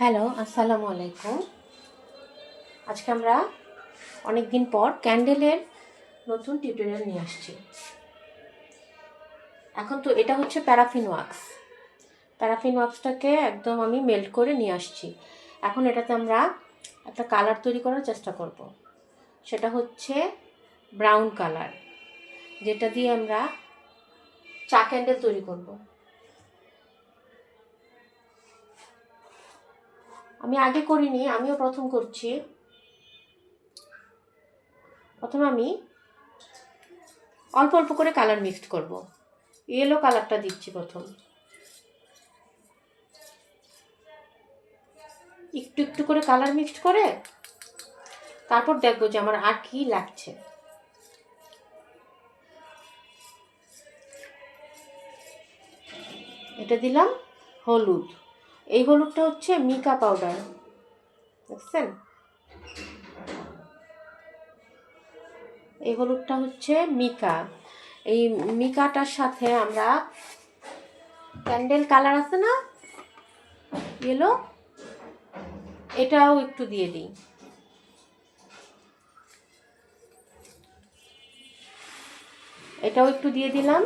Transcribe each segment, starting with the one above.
Hello, আসসালামু আলাইকুম। আজকে আমরা অনেক দিন পর ক্যান্ডেলের নতুন টিউটোরিয়াল নিয়ে আসছি। এখন তো এটা হচ্ছে প্যারাফিন ওয়াক্স প্যারাফিন ওয়াক্সটাকে একদম আমি মেল্ট করে নিয়ে আসছি। এখন এটাতে আমরা একটা কালার তৈরি করার চেষ্টা করব। সেটা হচ্ছে ব্রাউন কালার, যেটা দিয়ে আমরা চা ক্যান্ডেল তৈরি করব। আমি আগে করিনি, আমিও প্রথম করছি। প্রথমে আমি অল্প অল্প করে কালার মিক্সড করব। ইয়েলো কালারটা দিচ্ছি প্রথম। একটু একটু করে কালার মিক্সড করে তারপর দেখব যে আমার আর কি লাগছে। এটা দিলাম হলুদ। এই হলুদটা হচ্ছে মিকা পাউডার। দেখছেন? এই হলুদটা হচ্ছে মিকা। এই মিকাটার সাথে আমরা ক্যান্ডেল কালার আছে না? ইয়েলো? এটাও একটু দিয়ে দিই। এটাও একটু দিয়ে দিলাম।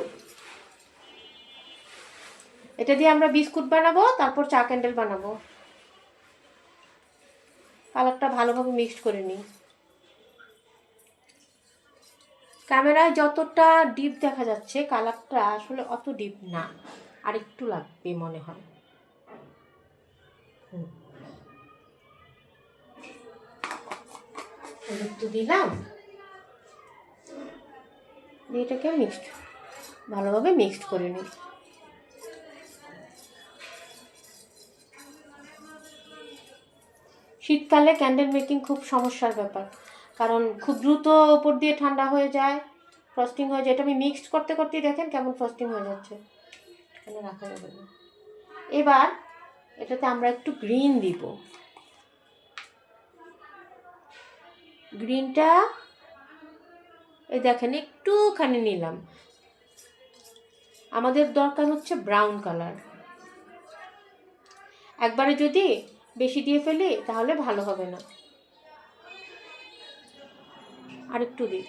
এটা দিয়ে আমরা বিস্কুট বানাবো, তারপর চা ক্যান্ডেল বানাবো। কালারটা ভালোভাবে মিক্সড করে নিই। ক্যামেরায় যতটা ডিপ দেখা যাচ্ছে, কালারটা আসলে অত ডিপ না। আর একটু লাগবে মনে হয়। একটু দিলাম। এটাকে মিক্সড, ভালোভাবে মিক্সড করে নিই। শীতকালে ক্যান্ডেল মেকিং খুব সমস্যার ব্যাপার। কারণ খুব দ্রুত ওপর দিয়ে ঠান্ডা হয়ে যায় ফ্রস্টিং হয়ে যায়। এটা আমি মিক্সড করতে করতেই দেখেন কেমন ফ্রস্টিং হয়ে যাচ্ছে। এখানে রাখা যাবে না। এবার এটাতে আমরা একটু গ্রিন দিব। গ্রিনটা এই দেখেন একটুখানি নিলাম। আমাদের দরকার হচ্ছে ব্রাউন কালার একবারে যদি বেশি দিয়ে ফেলি, তাহলে ভালো হবে না। আর একটু দিই।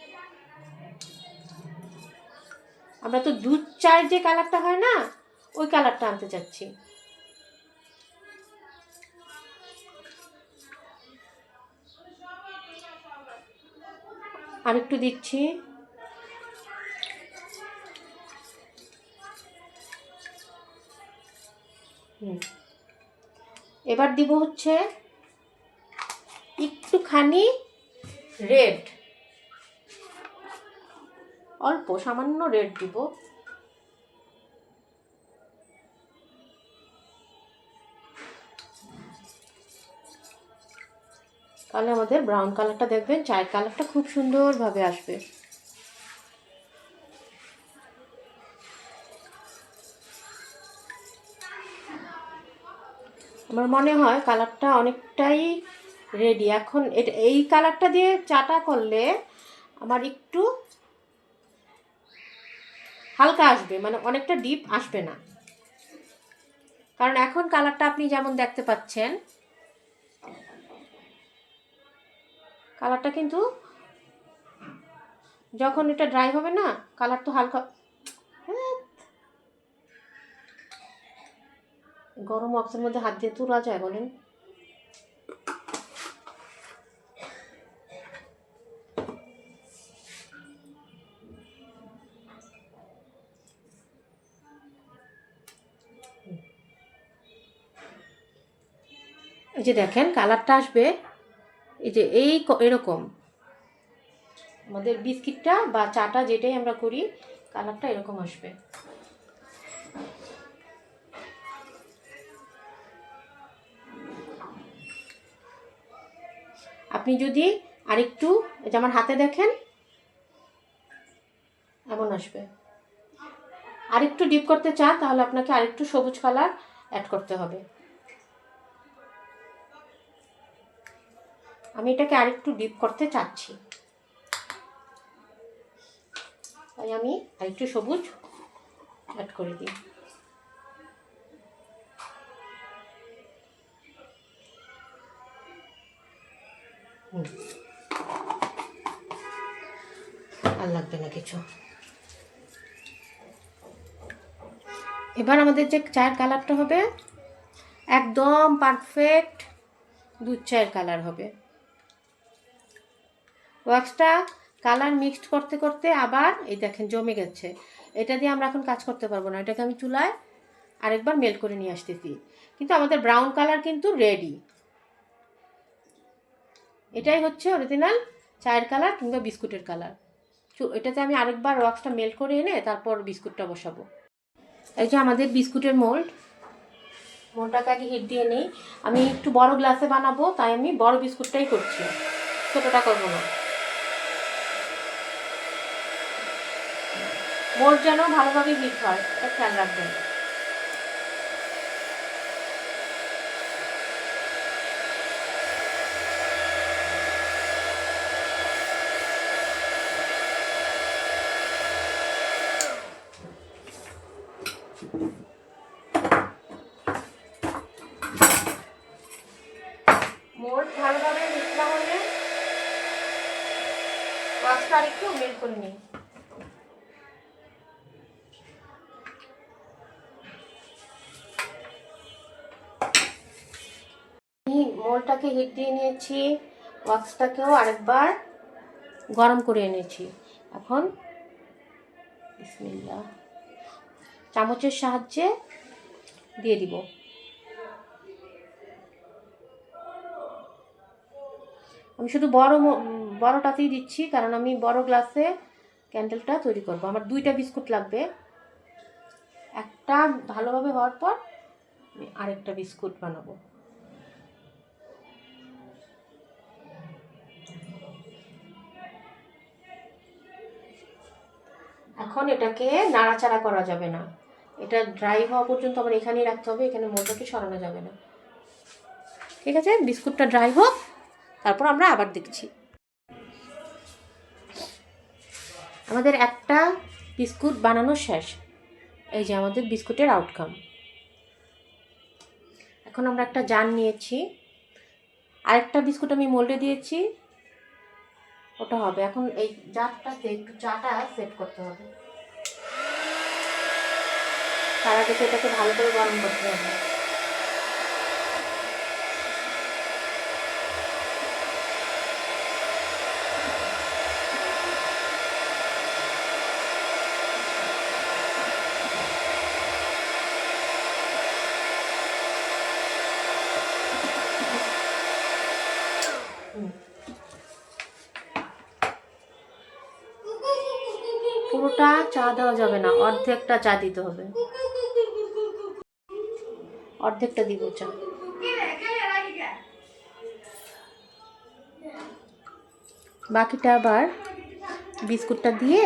আমরা তো দুধ চায়ের যে কালারটা হয় না, ওই কালারটা আনতে চাচ্ছি। আর একটু দিচ্ছি। হুম। এবার দিব হচ্ছে একটুখানি রেড। অল্প, সামান্য রেড দিব। তাহলে আমাদের ব্রাউন কালারটা দেখবেন, চায়ের কালারটা খুব সুন্দরভাবে আসবে। আমার মনে হয় কালারটা অনেকটাই রেডি এখন এটা, এই কালারটা দিয়ে চাটা করলে আমার একটু হালকা আসবে মানে অনেকটা ডিপ আসবে না। কারণ এখন কালারটা আপনি যেমন দেখতে পাচ্ছেন, কালারটা কিন্তু যখন এটা ড্রাই হবে না, কালার তো হালকা গরম অক্সের মধ্যে হাত দিয়ে তুলা যায় বলেন। এই যে দেখেন, কালারটা আসবে। এই যে এই এরকম। আমাদের বিস্কিটটা বা চাটা যেটাই আমরা করি, কালারটা এরকম আসবে। আপনি যদি আরেকটু যে আমার হাতে দেখেন, এমন আসবে। আরেকটু ডিপ করতে চান, তাহলে আপনাকে আরেকটু সবুজ কালার অ্যাড করতে হবে। আমি এটাকে আরেকটু ডিপ করতে চাচ্ছি। তাই আমি আরেকটু সবুজ অ্যাড করে দিই। আর লাগবে না কিছু। এবার আমাদের যে চায়ের কালারটা হবে, একদম পারফেক্ট দুধ চায়ের কালার হবে। ওয়াক্সটা কালার মিক্সড করতে করতে আবার এই দেখেন জমে গেছে। এটা দিয়ে আমরা এখন কাজ করতে পারব না, এটাকে আমি চুলায় আরেকবার মেল করে নিয়ে আসতেছি। কিন্তু আমাদের ব্রাউন কালার কিন্তু রেডি এটাই হচ্ছে অরিজিনাল চায়ের কালার কিংবা বিস্কুটের কালার এটাতে আমি আরেকবার ওয়াক্সটা মেল্ট করে এনে তারপর বিস্কুটটা বসাবো। এই যে আমাদের বিস্কুটের মোল্ড মোল্ডটাকে আগে হিট দিয়ে নিই। আমি একটু বড় গ্লাসে বানাবো, তাই আমি বড় বিস্কুটটাই করছি। ছোটোটা করব না। মোল্ড যেন ভালোভাবে হিট হয় খেয়াল রাখবেন। মোল্ড ভালোভাবে না হলে ওয়াক্সটা আরেকটু মেল্ট করে নিই মোলটাকে হিট দিয়ে নিয়েছি ওয়াক্সটাকেও আরেকবার গরম করে এনেছি। এখন বিসমিল্লাহ। চামচের সাহায্যে দিয়ে দিব। আমি শুধু বড় বড়টাতেই দিচ্ছি, কারণ আমি বড় গ্লাসে ক্যান্ডেলটা তৈরি করব। আমার দুইটা বিস্কুট লাগবে। একটা ভালোভাবে হওয়ার পর আমি আরেকটা বিস্কুট বানাবো। এখন এটাকে নাড়াচাড়া করা যাবে না। এটা ড্রাই হওয়া পর্যন্ত আমার এখানেই রাখতে হবে, এখানে মোটাকে সরানো যাবে না। ঠিক আছে? বিস্কুটটা ড্রাই হোক। তারপর আমরা আবার দেখছি। আমাদের একটা বিস্কুট বানানো শেষ। এই যে আমাদের বিস্কুটের আউটকাম এখন আমরা একটা জান নিয়েছি। আরেকটা বিস্কুট আমি মোল্ডে দিয়েছি। ওটা হবে। এখন এই জারটাতে একটু চাটা সেট করতে হবে। তার আগে তো এটাকে ভালো করে গরম করতে হবে হুম। পুরোটা চা দেওয়া যাবে না, অর্ধেকটা চা দিতে হবে। অর্ধেকটা দিব চা। বাকিটা আবার বিস্কুটটা দিয়ে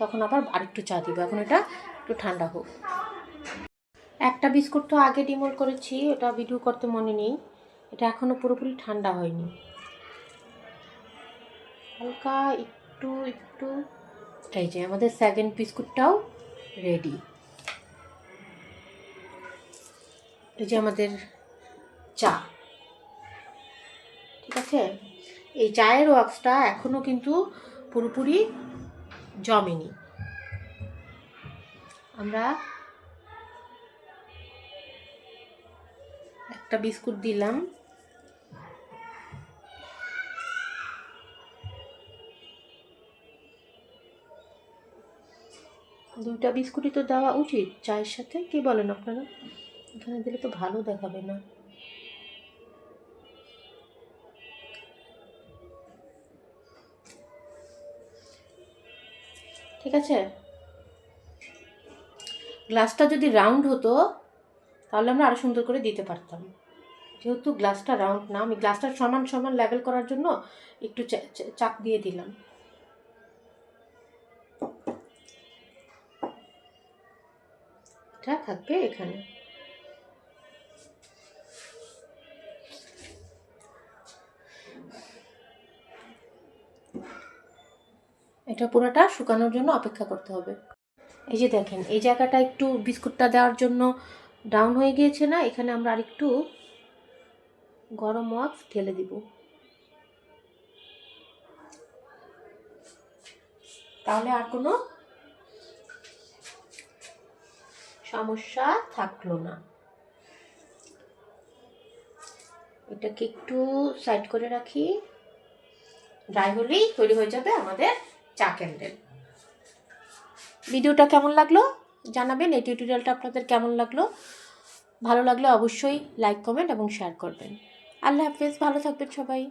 তখন আবার আরেকটু চা দিব। এখন এটা একটু ঠান্ডা হোক। একটা বিস্কুট তো আগে ডিমোল করেছি, ওটা ভিডিও করতে মনে নেই। এটা এখনও পুরোপুরি ঠান্ডা হয়নি। হালকা একটু একটু এই যে আমাদের সেকেন্ড বিস্কুটটাও রেডি এই যে আমাদের চা। ঠিক আছে? এই চায়ের ওয়াক্সটা এখনও কিন্তু পুরোপুরি জমেনি। আমরা একটা বিস্কুট দিলাম। দুইটা বিস্কুটই তো দেওয়া উচিত। চায়ের সাথে? কি বলেন আপনারা? এখানে দিলে তো ভালো দেখাবে না। ঠিক আছে? গ্লাসটা যদি রাউন্ড হতো, তাহলে আমরা আরও সুন্দর করে দিতে পারতাম। যেহেতু গ্লাসটা রাউন্ড না, আমি গ্লাসটা সমান সমান লেভেল করার জন্য একটু চাপ দিয়ে দিলাম। ভাতটা থাকবে এখানে। এটা পুরোটা শুকানোর জন্য অপেক্ষা করতে হবে। এই যে দেখেন, এই জায়গাটা একটু বিস্কুটটা দেওয়ার জন্য ডাউন হয়ে গিয়েছে না, এখানে আমরা আরেকটু গরম ওয়াক্স ঢেলে দিব। তাহলে আর কোনো সমস্যা থাকল না। এটাকে একটু সাইড করে রাখি। ড্রাই হলেই তৈরি হয়ে যাবে আমাদের চা ক্যান্ডেল ভিডিওটা কেমন লাগল জানাবেন, এই টিউটোরিয়ালটা আপনাদের কেমন লাগল? ভালো লাগলে অবশ্যই লাইক কমেন্ট এবং শেয়ার করবেন। আল্লাহ হাফেজ, ভালো থাকবেন সবাই।